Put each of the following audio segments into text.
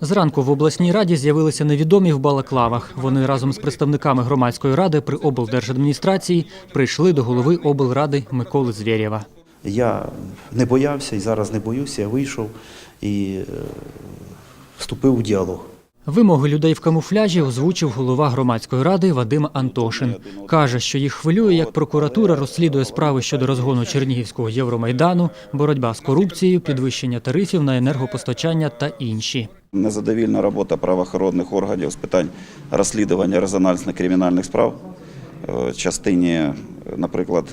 Зранку в обласній раді з'явилися невідомі в балаклавах. Вони разом з представниками громадської ради при облдержадміністрації прийшли до голови облради Миколи Звєрєва. Я не боявся і зараз не боюся. Я вийшов і е, вступив у діалог. Вимоги людей в камуфляжі озвучив голова громадської ради Вадим Антошин. Каже, що їх хвилює, як прокуратура розслідує справи щодо розгону Чернігівського Євромайдану, боротьба з корупцією, підвищення тарифів на енергопостачання та інші. Незадовільна робота правоохоронних органів з питань розслідування резонансних кримінальних справ в частині, наприклад,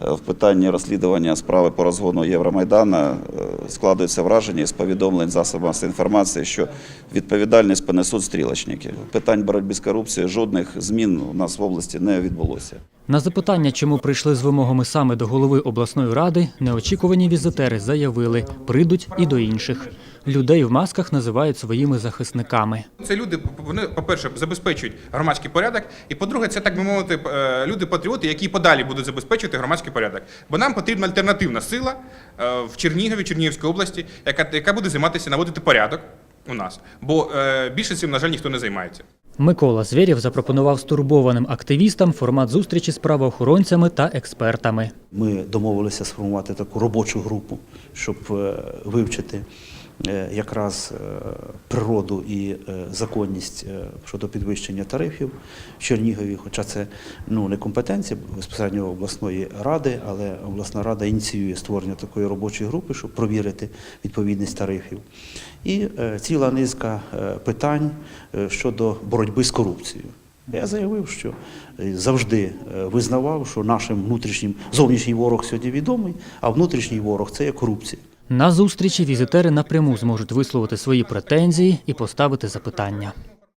в питанні розслідування справи по розгону Євромайдана е, складується враження з повідомлень засобів масової інформації, що відповідальність понесуть стрілочники. Питань боротьби з корупцією жодних змін у нас в області не відбулося. На запитання, чому прийшли з вимогами саме до голови обласної ради, неочікувані візитери заявили, прийдуть і до інших. Людей в масках називають своїми захисниками. Це люди, вони, по-перше, забезпечують громадський порядок, і по-друге, це так би мовити, е, люди-патріоти, які подалі будуть забезпечувати громадський порядок. Бо нам потрібна альтернативна сила е, в Чернігові, Чернігівській області, яка, яка буде займатися наводити порядок у нас. Бо е, більше цим, на жаль, ніхто не займається. Микола Звєрєв запропонував стурбованим активістам формат зустрічі з правоохоронцями та експертами. Ми домовилися сформувати таку робочу групу, щоб е, вивчити якраз е, природу і е, законність е, щодо підвищення тарифів в Чернігові. Хоча це ну, не компетенція безпосередньо обласної ради, але обласна рада ініціює створення такої робочої групи, щоб провірити відповідність тарифів. І е, ціла низка е, питань е, щодо боротьби з корупцією. Я заявив, що е, завжди е, визнавав, що нашим внутрішнім зовнішній ворог сьогодні відомий, а внутрішній ворог це є корупція. На зустрічі візитери напряму зможуть висловити свої претензії і поставити запитання.